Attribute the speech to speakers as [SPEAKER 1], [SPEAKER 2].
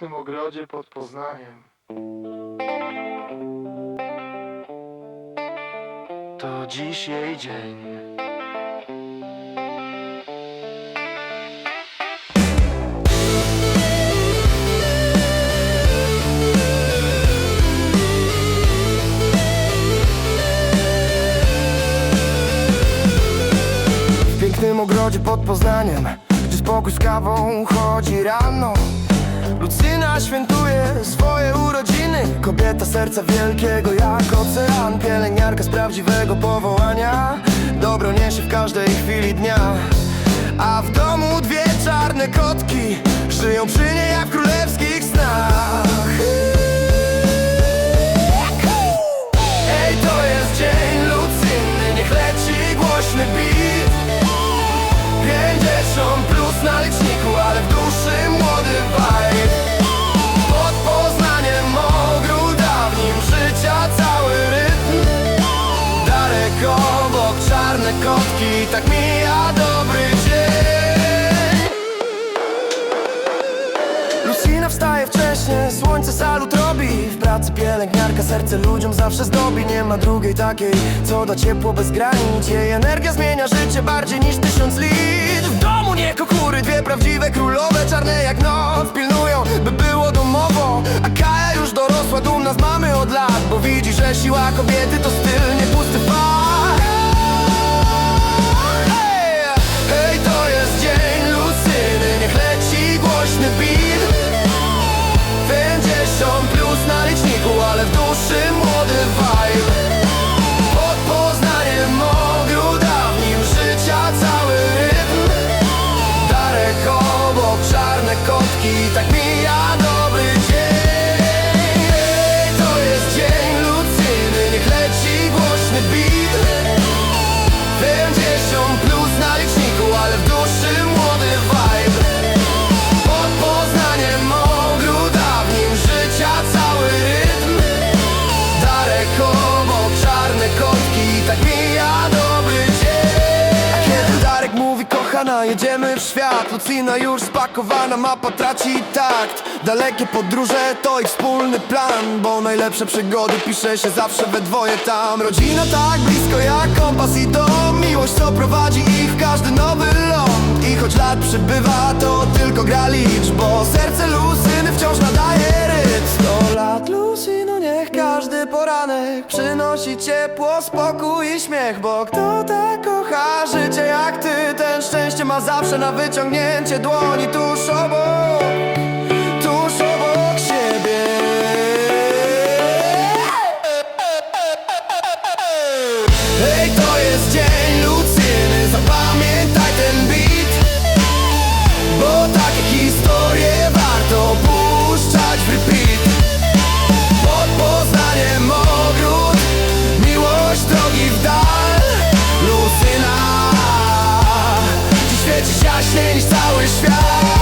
[SPEAKER 1] pięknym ogrodzie pod Poznaniem. To dziś jej dzień.
[SPEAKER 2] W pięknym ogrodzie pod Poznaniem Gdy spokój z kawą chodzi rano Lucyna świętuje swoje urodziny. Kobieta serca wielkiego jak ocean. Pielęgniarka z prawdziwego powołania. Dobro niesie w każdej chwili dnia. A w domu dwie czarne kotki. Żyją przy niej jak w czarne kotki, tak mija dobry dzień. Lucina wstaje wcześnie, słońce salut robi. W pracy pielęgniarka serce ludziom zawsze zdobi. Nie ma drugiej takiej, co da ciepło bez granic. Jej energia zmienia życie bardziej niż tysiąc lit. W domu nie kokury, dwie prawdziwe królowe Czarne jak noc, pilnują, by było domowo. A Kaja już dorosła, dumna z mamy od lat. Bo widzi, że siła kobiety to styl, nie kochana, jedziemy w świat. Lucina już spakowana, mapa traci takt. Dalekie podróże to ich wspólny plan Bo najlepsze przygody pisze się zawsze we dwoje tam. Rodzina tak blisko jak kompas i dom. Miłość co prowadzi ich w każdy nowy ląd I choć lat przybywa to tylko gra licz Bo serce Lucyny wciąż nadaje rytm. Sto lat Lucyno niech każdy poranek Przynosi ciepło, spokój i śmiech. Bo kto tak kocha życie jak ty szczęście ma zawsze na wyciągnięcie dłoni tuż obok jaśniej niż cały świat.